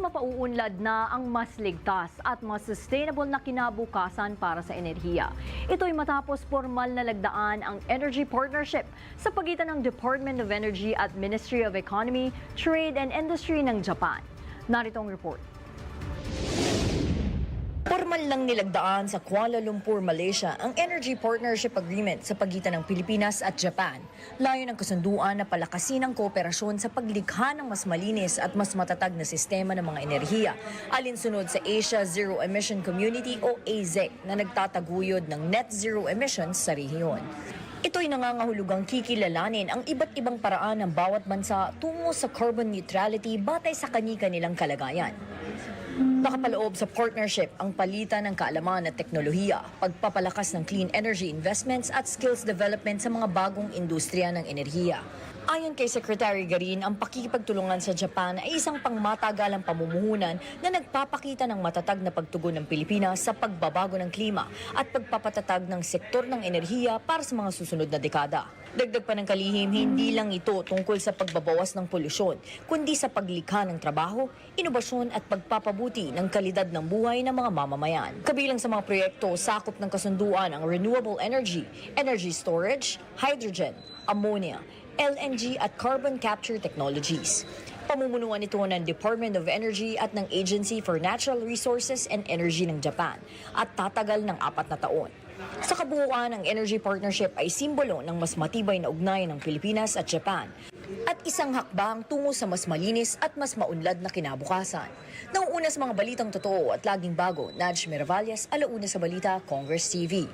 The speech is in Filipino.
mapauunlad na ang mas ligtas at mas sustainable na kinabukasan para sa enerhiya. Ito'y matapos formal na lagdaan ang Energy Partnership sa pagitan ng Department of Energy at Ministry of Economy, Trade and Industry ng Japan. Narito ang report. Formal lang nilagdaan sa Kuala Lumpur, Malaysia ang Energy Partnership Agreement sa pagitan ng Pilipinas at Japan. Layo ng kasunduan na palakasin ang kooperasyon sa paglikha ng mas malinis at mas matatag na sistema ng mga enerhiya alinsunod sa Asia Zero Emission Community o AZEC na nagtataguyod ng net zero emissions sa rehiyon. Ito'y nangangahulugang kikilalanin ang iba't ibang paraan ng bawat bansa tungo sa carbon neutrality batay sa kani-kanilang kalagayan. Nakapaloob sa partnership ang palitan ng kaalaman at teknolohiya, pagpapalakas ng clean energy investments at skills development sa mga bagong industriya ng enerhiya. Ayon kay Secretary Garin, ang pakikipagtulungan sa Japan ay isang pangmatagalang pamumuhunan na nagpapakita ng matatag na pagtugon ng Pilipinas sa pagbabago ng klima at pagpapatatag ng sektor ng enerhiya para sa mga susunod na dekada. Dagdag pa ng kalihim, hindi lang ito tungkol sa pagbabawas ng polusyon, kundi sa paglikha ng trabaho, inobasyon at pagpapabuti ng kalidad ng buhay ng mga mamamayan. Kabilang sa mga proyekto, sakop ng kasunduan ang renewable energy, energy storage, hydrogen, ammonia, LNG at carbon capture technologies. Pamumunuan ito ng Department of Energy at ng Agency for Natural Resources and Energy ng Japan at tatagal ng apat na taon. Sa kabuuan, ang Energy Partnership ay simbolo ng mas matibay na ugnayan ng Pilipinas at Japan at isang hakbang tungo sa mas malinis at mas maunlad na kinabukasan. Nauuna mga balitang totoo at laging bago, Naj Miravalles, Alauna sa Balita, Congress TV.